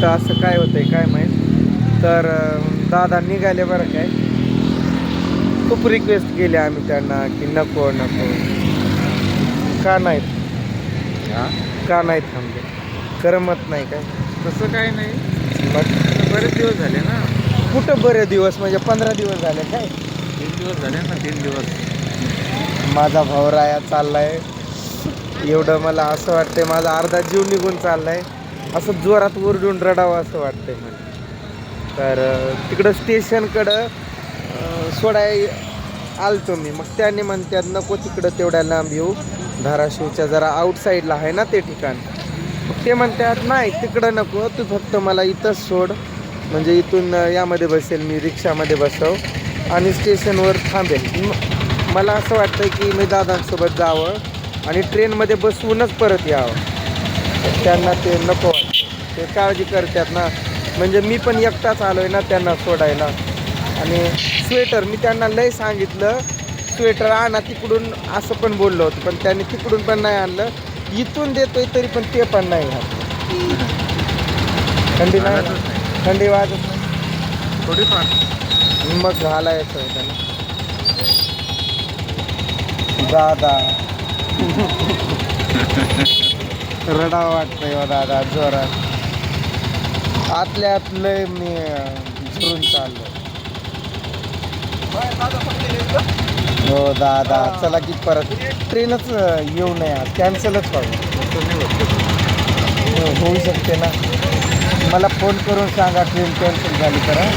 कुठं असं काय होतंय काय माहीत. तर दादा निघाले बरं काय खूप रिक्वेस्ट केली आम्ही त्यांना की नको नको. का नाहीत? हा? का नाही थांबले? करमत नाही काय? तसं काही नाही. मग? बरेच दिवस झाले ना. कुठं बरे दिवस? म्हणजे पंधरा दिवस झाले काय? तीन दिवस झाले ना तीन दिवस. माझा भाऊ राया चाललाय. एवढं मला असं वाटतंय माझा अर्धा जीव निघून चाललाय. असं जोरात ओरडून रडावं असं वाटतंय मला. तर तिकडं स्टेशनकडं सोडाय आलतो मी. मग त्याने म्हणतात नको तिकडं तेवढ्या लांब येऊ. धाराशिवच्या जरा आउटसाईडला आहे ना ते ठिकाण. मग ते म्हणतात नाही तिकडं नको. तू फक्त मला इथंच सोड. म्हणजे इथून यामध्ये बसेल मी रिक्षामध्ये बसव. आणि स्टेशनवर थांबेल. मला असं वाटतं की मी दादांसोबत जावं आणि ट्रेनमध्ये बसवूनच परत यावं. त्यांना ते नको ते काळजी करतात ना. म्हणजे मी पण एकटाच आलो आहे ना त्यांना सोडायला. आणि स्वेटर मी त्यांना लय सांगितलं स्वेटर आणा तिकडून असं पण बोललो होतं पण त्यांनी तिकडून पण नाही आणलं. इथून देतोय तरी पण ते पण नाही घातलं थंडी नाही? थंडी वाजत नाही. थोडीफार. मग घालायचं आहे त्यांना. दादा. रडा वाटतंय हो दादा जोरात. आतल्या आत लय मी झुरून चाललो हो दादा चला की परत. ट्रेनच येऊ नये आज. कॅन्सलच होत हो, होऊ शकते ना. मला फोन करून सांगा ट्रेन कॅन्सल झाली तर हं?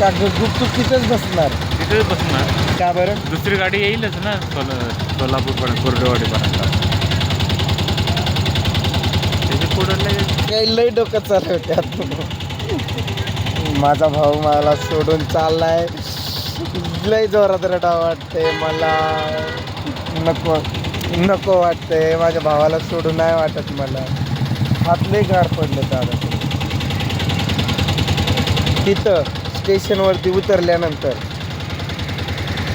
का गुपचूप तिथंच बसणार? तिथे बसणार. का बरं? दुसरी गाडी येईलच ना सोला सोलापूरपर्यंत कोरडेवाडीपर्यंत. पुढं लगेच. काही लय डोकं चालू त्यात माझा भाऊ मला सोडून चाललाय. लय जोरात रडा वाटते मला. नको नको वाटते माझ्या भावाला सोडून नाही वाटत मला. हात लय गाड पडले दादा तिथं स्टेशनवरती उतरल्यानंतर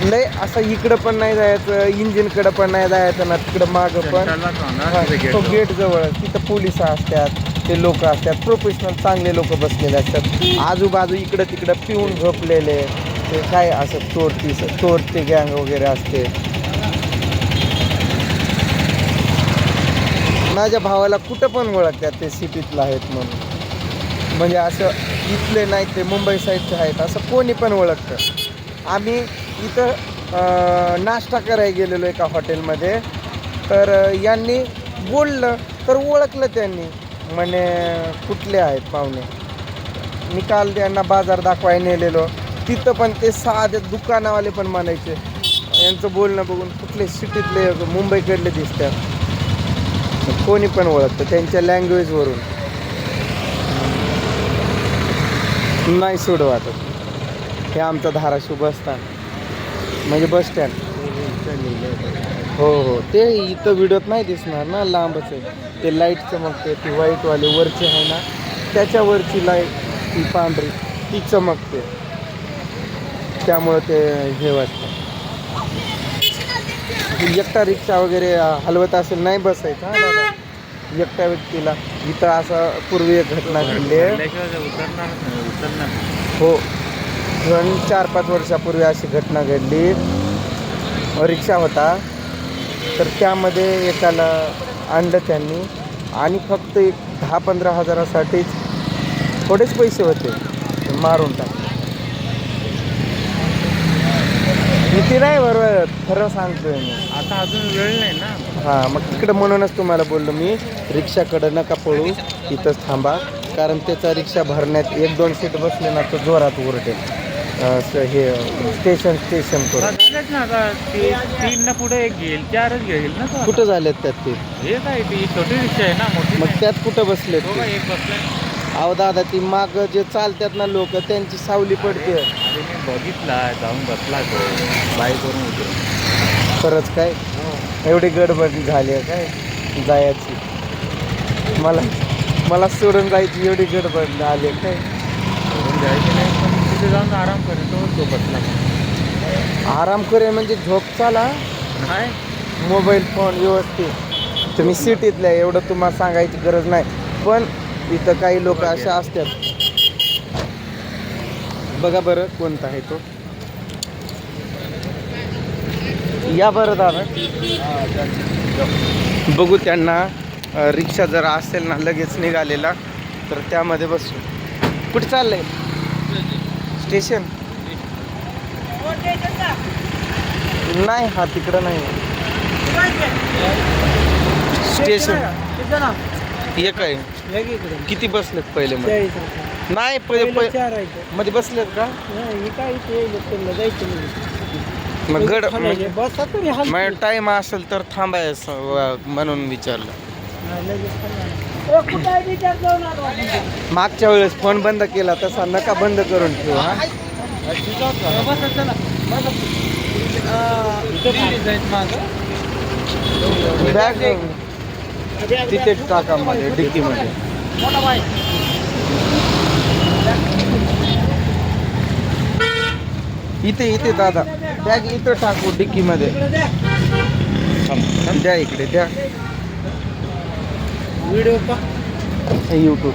लय असं इकडं पण नाही जायचं इंजिनकडं पण नाही जायचं ना तिकडं मागं पण. तो गेट गेट जवळ. तिथं पोलीस असतात ते लोक असतात. प्रोफेशनल चांगले लोक बसलेले असतात. आजूबाजू इकडं तिकडं पिऊन झोपलेले. ते काय असं चोरती चोरते गँग वगैरे असते. माझ्या भावाला कुठं पण ओळखतात ते सिटीतलं आहेत म्हणून. म्हणजे असं इथले नाही ते मुंबई साईडचे आहेत असं कोणी पण ओळखतं. आम्ही इथं नाश्ता करायला गेलेलो एका हॉटेलमध्ये. तर यांनी बोललं तर ओळखलं त्यांनी. म्हणे कुठले आहेत पाहुणे? मी काल त्यांना बाजार दाखवायला नेलेलो. तिथं पण ते साधे दुकानावाले पण म्हणायचे यांचं बोलणं बघून कुठले सिटीतले मुंबईकडले दिसतात. कोणी पण ओळखतं त्यांच्या लँग्वेजवरून नाही सोड हे आमचं धाराशिव बस म्हणजे बस स्टँड. हो हो. ते इथं व्हिडिओत नाही दिसणार ना लांबच आहे. ते लाइट चमकते ती व्हाईटवाले वरची आहे ना त्याच्यावरची लाइट ती पांढरी ती चमकते. त्यामुळं ते हे वाटतं. एकटा रिक्षा वगैरे हलवत असेल नाही बसायचं हा दादा. एकट्या व्यक्तीला इथं असं पूर्वी एक घटना घडली आहे. हो. दोन चार पाच वर्षापूर्वी अशी घटना घडली. रिक्षा होता. तर त्यामध्ये एकाला आणलं त्यांनी आणि फक्त एक दहा पंधरा हजारासाठीच थोडेच पैसे होते. मारून टाकले. भीती नाही बरोबर खरं सांगतोय मी. आता अजून वेळ नाही ना? हां मग तिकडं म्हणूनच तुम्हाला बोललो मी रिक्षाकडं नका पळू तिथंच थांबा. कारण त्याचा रिक्षा भरण्यात एक दोन सीट बसले ना तो जोरात स- हे स्टेशन स्टेशन करून. झालेच ना आता ती तीन ना पुढे एक घेईल चारच घेईल ना तो. कुठं झालेत त्यात ते? हे काय ती छोटी रिक्षा आहे ना मोठी मग नाही. त्यात कुठं बसलेत तो ते? काय एक बसलाय अहो दादा ती माग जे चालतात ना लोक त्यांची सावली पडते. अरे मी बघितला जाऊन बसला तो. बाईकवरून उतरून. खरंच काय? एवढी गडबड झाली आहे काय? जायची. मला मला सोडून जायची एवढी गडबड झाली आहे काय? सोडून जायचं नाही. पण तिथे जाऊन आराम करेल तो मग. आराम करे म्हणजे झोप चाला नाही. मोबाईल फोन व्यवस्थित. तुम्ही सिटीतल्या एवढं तुम्हाला सांगायची गरज नाही. पण इथं काही लोक असे असतात. बघा बरं कोणता आहे तो. या बरं दादा. बघू त्यांना रिक्षा जर असेल ना लगेच निघालेला. तर त्यामध्ये बसू. कुठे चाललंय? स्टेशन नाही हा तिकडं नाही. स्टेशन एक आहे. किती बसलेत पहिले मग? नाही पहिले मध्ये बसलेत का? मग गड मग टाइम असेल तर थांबायचं म्हणून विचारलं. मागच्या वेळेस फोन बंद केला तसा नका बंद करून ठेवू हा. बॅग तिथे टाका मध्ये डिक्कीमध्ये इथे इथे दादा. बॅग इथं टाकू डिक्कीमध्ये द्या इकडे द्या. व्हिडिओ का यूट्यूब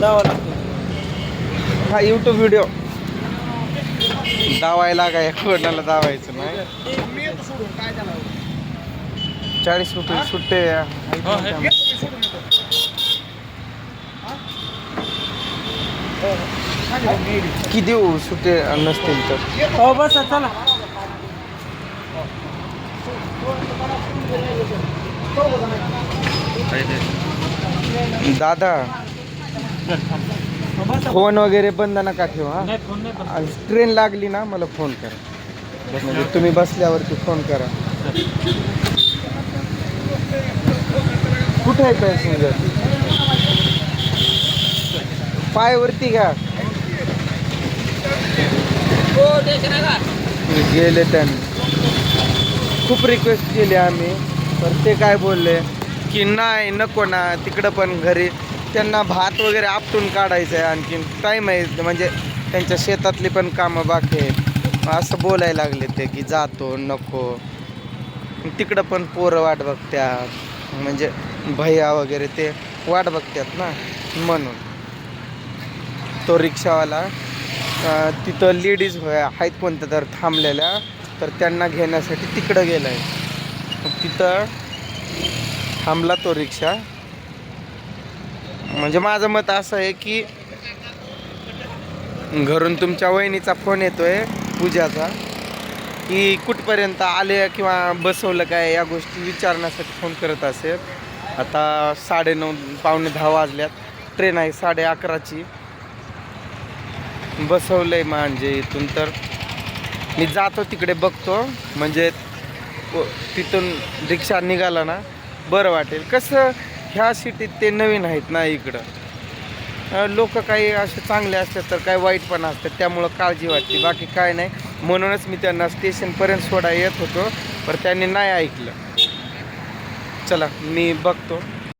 लावा लागतो. हा यूट्यूब व्हिडिओ. दावायला काय कोणाला दावायचं नाही. चाळीस रुपये सुट्टे. किती देऊ सुट्टे नसतील तर? हो बस चला. दादा फ़ोन वगैरे बंद नका ठेवा हा. करत. आणि ट्रेन लागली ना मला फ़ोन करा. म्हणजे तुम्ही बसल्यावरती फ़ोन करा. कुठे आहे पॅसेंजर पायवरती घ्या. गेले त्यांनी. खूप रिक्वेस्ट केली आम्ही तर ते काय बोलले? की नाही नको ना तिकडं पण घरी त्यांना भात वगैरे आपटून काढायचं आहे आणखीन. टाईम आहे म्हणजे त्यांच्या शेतातली पण कामं बाकी आहेत. असं बोलायला लागले ते की जातो नको. तिकडं पण पोरं वाट बघत्यात. म्हणजे भैया वगैरे ते वाट बघतात ना म्हणून. तो रिक्षावाला तिथं लेडीज आहेत कोणत्या तर थांबलेल्या तर त्यांना घेण्यासाठी तिकडं गेलं आहे तिथं थांबला तो रिक्षा. म्हणजे माझं मत असं आहे की घरून तुमच्या वहिनीचा फोन येतोय पूजाचा की कुठपर्यंत आले किंवा बसवलं काय या गोष्टी विचारण्यासाठी फोन करत असेल. आता साडेनऊ पावणे दहा वाजल्यात. ट्रेन आहे साडे अकराची. बसवलंय म्हणजे इथून तर. मी जातो तिकडे बघतो. म्हणजे तिथून रिक्षा निघाला ना बरं वाटेल. कसं ह्या सिटीत ते नवीन आहेत ना इकडं? लोक काही असे चांगले असतात तर काही वाईट पण असतात त्यामुळं काळजी वाटते. बाकी काय नाही. म्हणूनच मी त्यांना स्टेशनपर्यंत सोडा येत होतो पण त्यांनी नाही ऐकलं. चला मी बघतो.